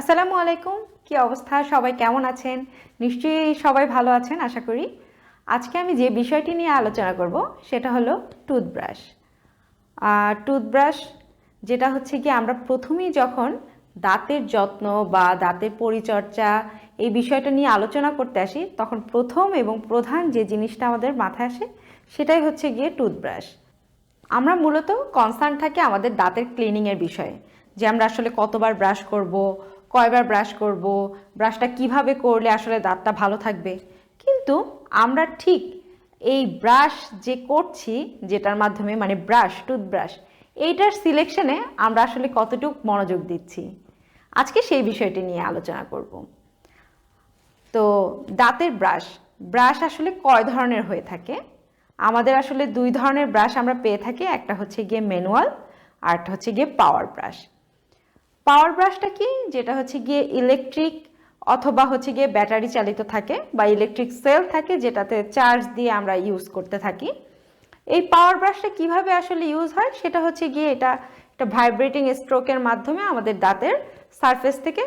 আসসালামু আলাইকুম। কি অবস্থা? সবাই কেমন আছেন? নিশ্চয়ই সবাই ভালো আছেন, আশা করি। আজকে আমি যে বিষয়টি নিয়ে আলোচনা করব, সেটা হলো টুথব্রাশ। আর টুথব্রাশ, যেটা হচ্ছে কি, আমরা প্রথমেই যখন দাঁতের যত্ন বা দাঁতের পরিচর্যা এই বিষয়টা নিয়ে আলোচনা করতে আসি, তখন প্রথম এবং প্রধান যে জিনিসটা আমাদের মাথায় আসে, সেটাই হচ্ছে গিয়ে টুথব্রাশ। আমরা মূলত কনসার্ন থাকি আমাদের দাঁতের ক্লিনিংয়ের বিষয়ে, যে আমরা আসলে কতবার ব্রাশ করব কয়বার ব্রাশ করব ব্রাশটা কীভাবে করলে আসলে দাঁতটা ভালো থাকবে? কিন্তু আমরা ঠিক এই ব্রাশ যে করছি, যেটার মাধ্যমে মানে ব্রাশ টুথব্রাশ এইটার সিলেকশনে আমরা আসলে কতটুকু মনোযোগ দিচ্ছি? আজকে সেই বিষয়টি নিয়ে আলোচনা করব। তো দাঁতের ব্রাশ ব্রাশ আসলে কয় ধরনের হয়ে থাকে? আমাদের আসলে দুই ধরনের ব্রাশ আমরা পেয়ে থাকি, একটা হচ্ছে গিয়ে ম্যানুয়াল আর হচ্ছে গিয়ে পাওয়ার ব্রাশ পাওয়ার ব্রাশটা কি? যেটা হচ্ছে গিয়ে ইলেকট্রিক অথবা হচ্ছে গিয়ে ব্যাটারি চালিত থাকে বা ইলেকট্রিক সেল থাকে, যেটাতে চার্জ দিয়ে আমরা ইউজ করতে থাকি। এই পাওয়ার ব্রাশটা কীভাবে আসলে ইউজ হয়? সেটা হচ্ছে গিয়ে এটা একটা ভাইব্রেটিং স্ট্রোকের মাধ্যমে আমাদের দাঁতের সারফেস থেকে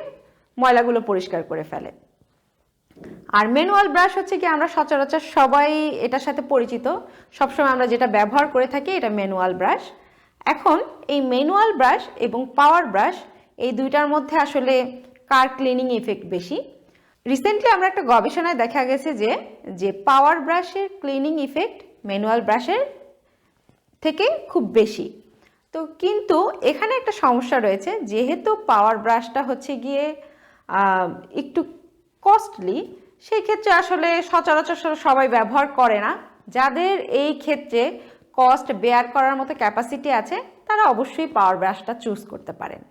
ময়লাগুলো পরিষ্কার করে ফেলে। আর ম্যানুয়াল ব্রাশ হচ্ছে কি আমরা সচরাচর সবাই এটার সাথে পরিচিত। সবসময় আমরা যেটা ব্যবহার করে থাকি এটা ম্যানুয়াল ব্রাশ এখন এই ম্যানুয়াল ব্রাশ এবং পাওয়ার ব্রাশ এই দুইটার মধ্যে আসলে কার ক্লিনিং ইফেক্ট বেশি? রিসেন্টলি আমরা একটা গবেষণায় দেখা গেছে যে যে পাওয়ার ব্রাশের ক্লিনিং ইফেক্ট ম্যানুয়াল ব্রাশের থেকে খুব বেশি। তো কিন্তু এখানে একটা সমস্যা রয়েছে, যেহেতু পাওয়ার ব্রাশটা হচ্ছে গিয়ে একটু কস্টলি সেই ক্ষেত্রে আসলে সচরাচর সবাই ব্যবহার করে না। যাদের এই ক্ষেত্রে কস্ট বেয়ার করার মতো ক্যাপাসিটি আছে, তারা অবশ্যই পাওয়ার ব্রাশটা চুজ করতে পারেন।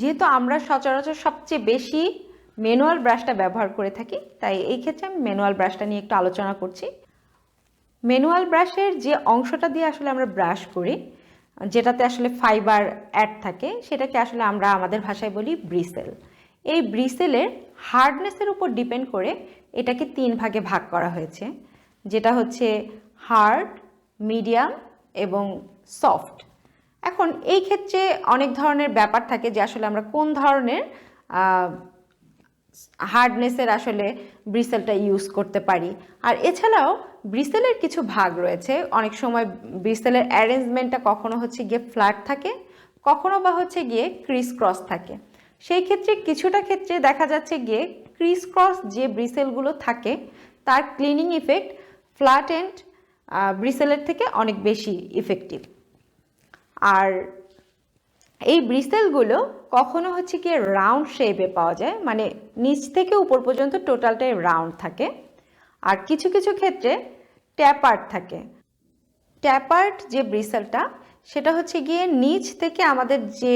যেহেতু আমরা সচরাচর সবচেয়ে বেশি ম্যানুয়াল ব্রাশটা ব্যবহার করে থাকি, তাই এই ক্ষেত্রে আমি ম্যানুয়াল ব্রাশটা নিয়ে একটু আলোচনা করছি। ম্যানুয়াল ব্রাশের যে অংশটা দিয়ে আসলে আমরা ব্রাশ করি, যেটাতে আসলে ফাইবার অ্যাড থাকে, সেটাকে আসলে আমরা আমাদের ভাষায় বলি ব্রিসেল এই ব্রিসেলের হার্ডনেসের উপর ডিপেন্ড করে এটাকে তিন ভাগে ভাগ করা হয়েছে, যেটা হচ্ছে হার্ড মিডিয়াম এবং সফট এখন এই ক্ষেত্রে অনেক ধরনের ব্যাপার থাকে যে আসলে আমরা কোন ধরনের হার্ডনেসের আসলে ব্রিসেলটা ইউজ করতে পারি। আর এছাড়াও ব্রিসেলের কিছু ভাগ রয়েছে। অনেক সময় ব্রিসেলের অ্যারেঞ্জমেন্টটা কখনো হচ্ছে গিয়ে ফ্ল্যাট থাকে, কখনো বা হচ্ছে গিয়ে ক্রিস ক্রস থাকে। সেই ক্ষেত্রে কিছুটা ক্ষেত্রে দেখা যাচ্ছে গিয়ে ক্রিস ক্রস যে ব্রিসেলগুলো থাকে, তার ক্লিনিং ইফেক্ট ফ্ল্যাট এন্ড ব্রিসেলের থেকে অনেক বেশি ইফেক্টিভ আর এই ব্রিসেলগুলো কখনো হচ্ছে কি রাউন্ড শেপে পাওয়া যায় মানে নিচ থেকে উপর পর্যন্ত টোটালটাই রাউন্ড থাকে। আর কিছু কিছু ক্ষেত্রে ট্যাপার্ট থাকে। ট্যাপার্ট যে ব্রিসেলটা, সেটা হচ্ছে গিয়ে নিচ থেকে আমাদের যে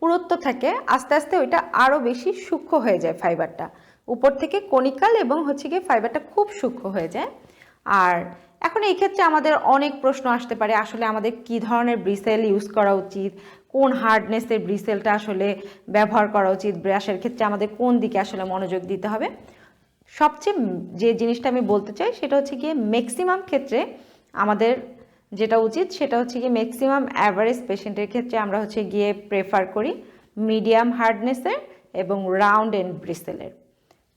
পুরুত্ব থাকে, আস্তে আস্তে ওইটা আরও বেশি সূক্ষ্ম হয়ে যায় ফাইবারটা। উপর থেকে কনিকাল এবং হচ্ছে গিয়ে ফাইবারটা খুব সূক্ষ্ম হয়ে যায়। আর এখন এই ক্ষেত্রে আমাদের অনেক প্রশ্ন আসতে পারে, আসলে আমাদের কি ধরনের ব্রিসেল ইউজ করা উচিত? কোন হার্ডনেসের ব্রিসেলটা আসলে ব্যবহার করা উচিত? ব্রাশের ক্ষেত্রে আমাদের কোন দিকে আসলে মনোযোগ দিতে হবে? সবচেয়ে যে জিনিসটা আমি বলতে চাই সেটা হচ্ছে গিয়ে ম্যাক্সিমাম ক্ষেত্রে আমাদের যেটা উচিত সেটা হচ্ছে গিয়ে ম্যাক্সিমাম অ্যাভারেজ পেশেন্টের ক্ষেত্রে আমরা হচ্ছে গিয়ে প্রেফার করি মিডিয়াম হার্ডনেসের এবং রাউন্ড এন্ড ব্রিসেলের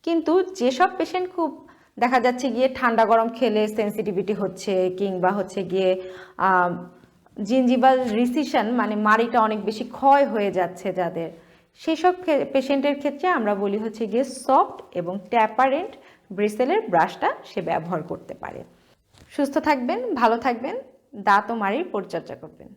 কিন্তু যেসব পেশেন্ট খুব দেখা যাচ্ছে গিয়ে ঠান্ডা গরম খেলে সেন্সিটিভিটি হচ্ছে কিংবা হচ্ছে গিয়ে জিনজিবাল রিসিশন মানে মাড়িটা অনেক বেশি ক্ষয় হয়ে যাচ্ছে যাদের। সেসব পেশেন্টের ক্ষেত্রে আমরা বলি হচ্ছে গিয়ে সফট এবং ট্যাপারেন্ট ব্রিসেলের ব্রাশটা সে ব্যবহার করতে পারে। সুস্থ থাকবেন, ভালো থাকবেন, দাঁত ও মাড়ির পরিচর্যা করবেন।